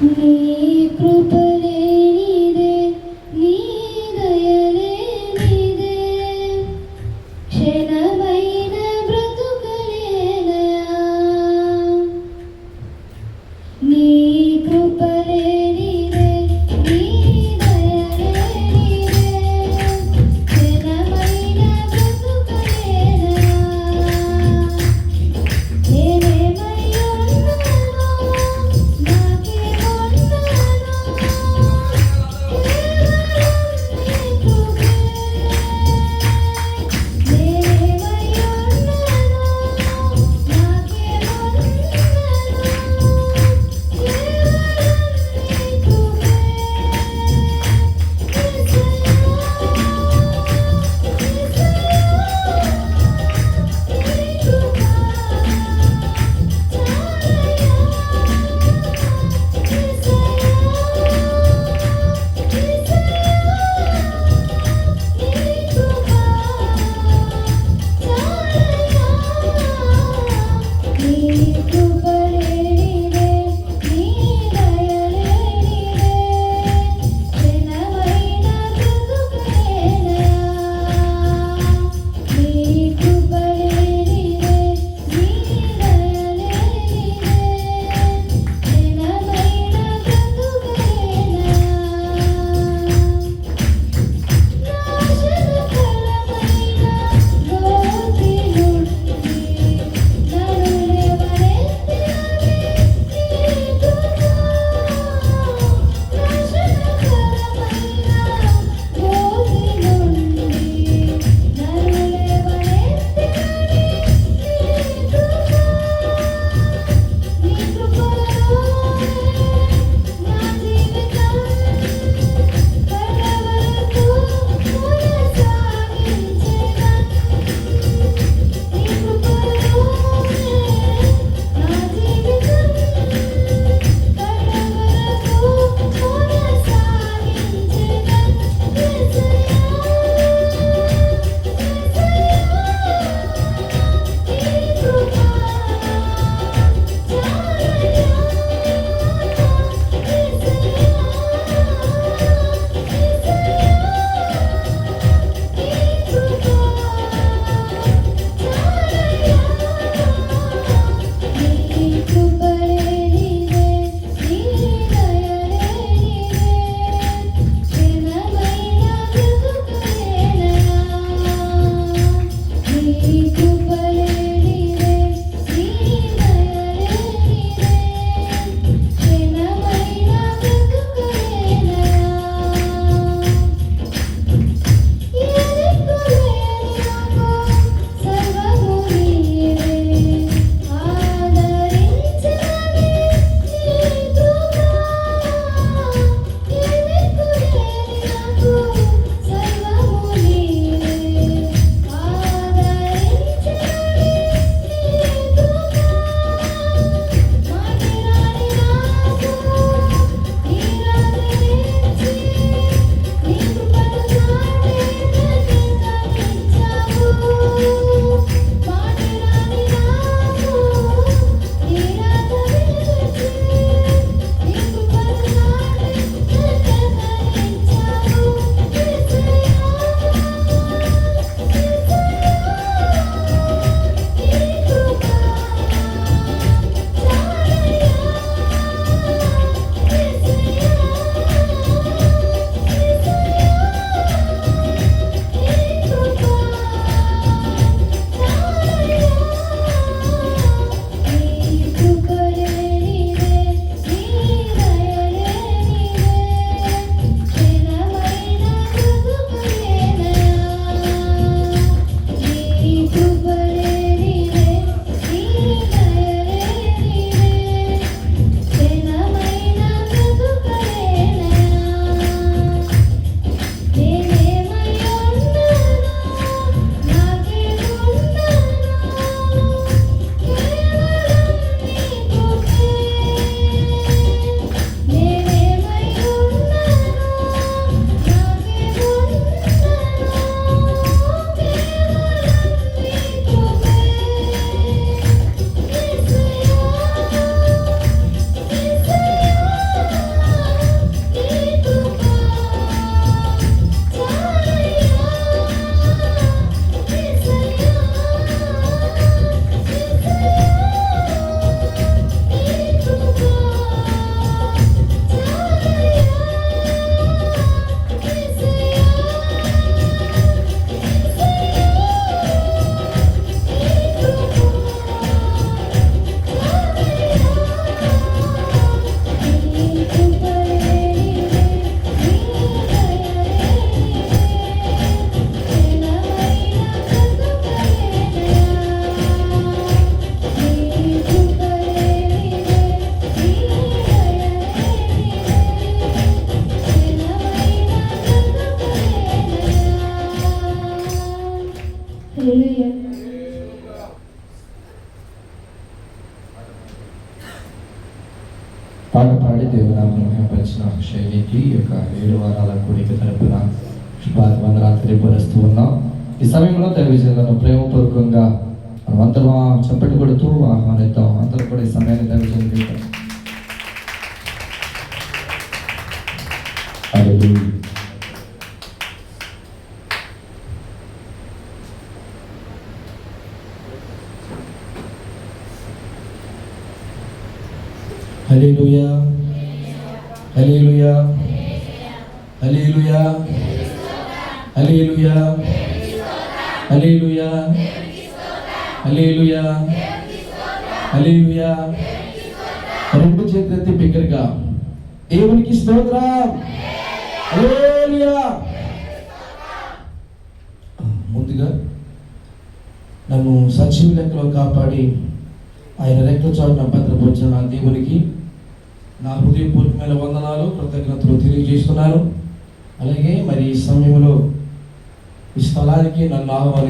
నీ కృపలే పాట పాడి శైలికి యొక్క ఏడు వారాల కూడిక తరపున శుభాత్మరాలు తెలియపరుస్తూ ఉన్నాం ఈ సమయంలో దైవజనులను ప్రేమపూర్వకంగా మనం అందరం చప్పటి కొడుతూ ఆహ్వానిద్దాం. అందరూ కూడా ఈ సమయాన్ని దైవజనులు Hallelujah. రెండు చేతులెత్తి బిగ్గరగా. దేవునికి స్తోత్రం. హల్లెలూయా. ముందుగా నన్ను సజీవ లెక్కలో కాపాడి ఆయన రెక్కల చాటున భద్రపరిచిన దేవునికి నా హృదయపూర్వకమైన వందనాలు కృతజ్ఞతలు తెలియజేస్తున్నాను. అలాగే మరి ఈ సమయంలో ఈ స్థలానికి నన్ను ఆహ్వాని